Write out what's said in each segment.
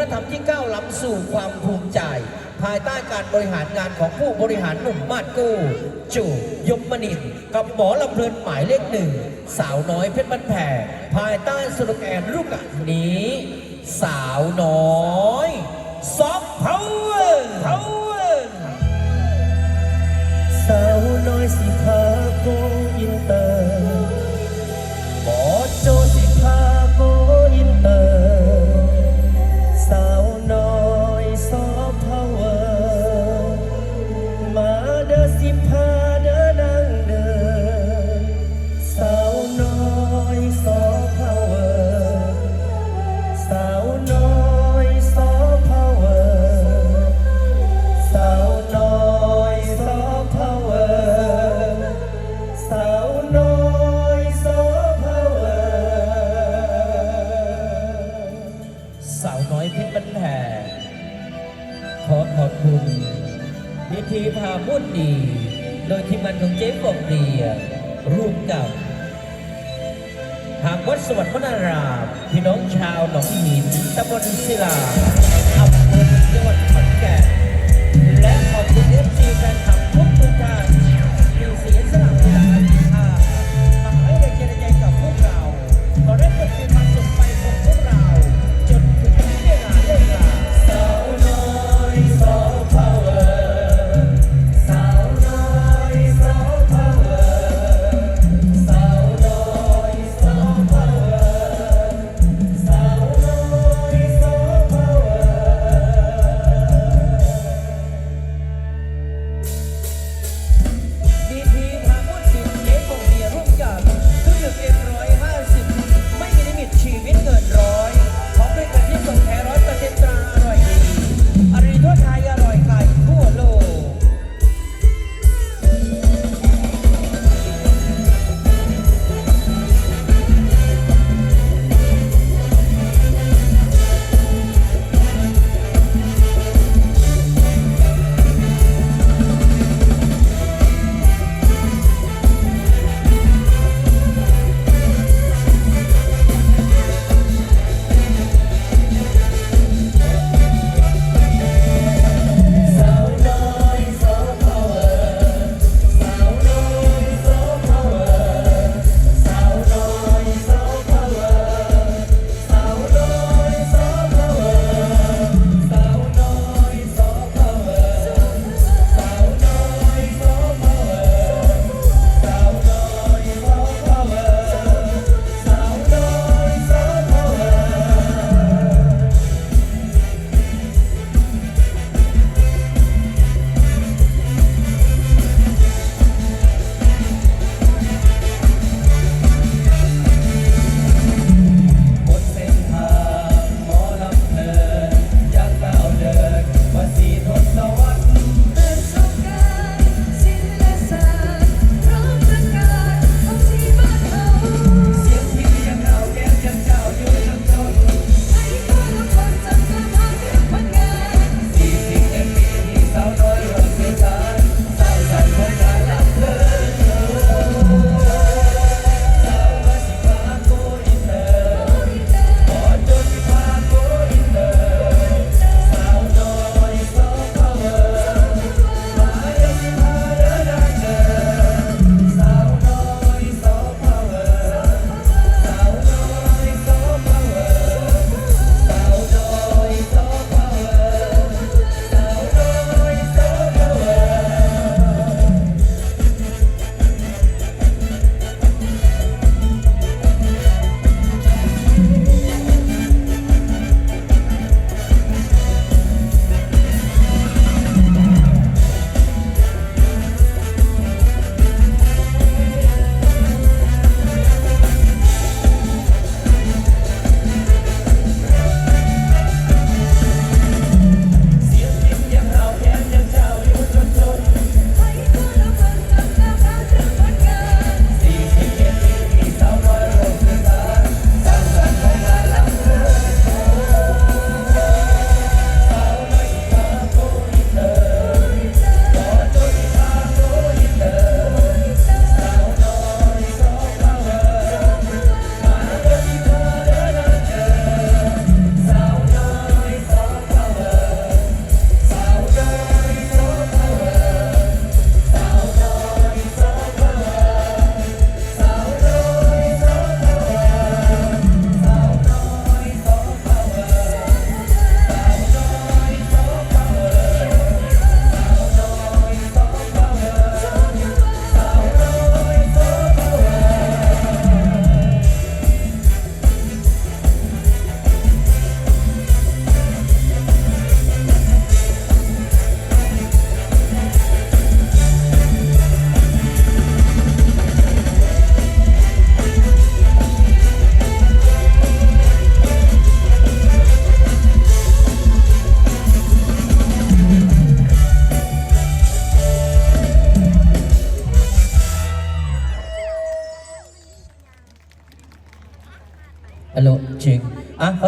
ฒนธรรมที่ก้าวล้ำสู่ความภูมิใจ ภายใต้การบริหารงานของผู้บริหารหนุ่มมาดกู้จูยมมนินกับหมอลำเพลินหมายเลขหนึ่ง สาวน้อยเพชรบ้านแผ่ภายใต้สโลแกนรูปแบบนี้ สาวน้อยซอฟต์พาวเวอร์พาวเวอร์สาวน้อยสิพาโอยพิบันแห่ขอขอบคุณพิธีพาพูดดี โดยทีมงานของเจ๊บองเรียร่วมกับทางวัดสวัสดิ์พนารามพี่น้องชาวหนองหินตำบลศิลา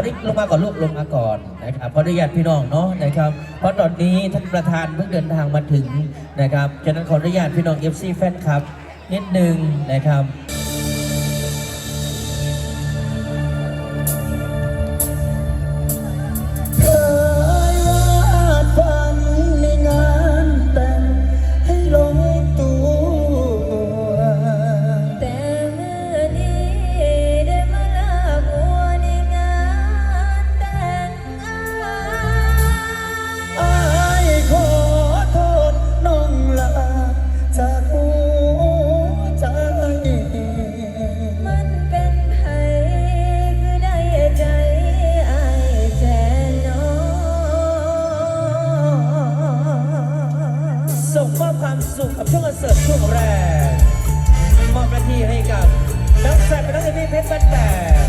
ได้ลงมาก่อนลูกลงมาก่อนนะครับขออนุญาตพี่น้องเนาะนะครับ เพราะตอนนี้ท่านประธานเพิ่งเดินทางมาถึงนะครับฉะนั้นขออนุญาตพี่น้องเอฟซีแฟนคลับนิดนึงนะครับ เป็นนักเรียนเพชรบ้านแป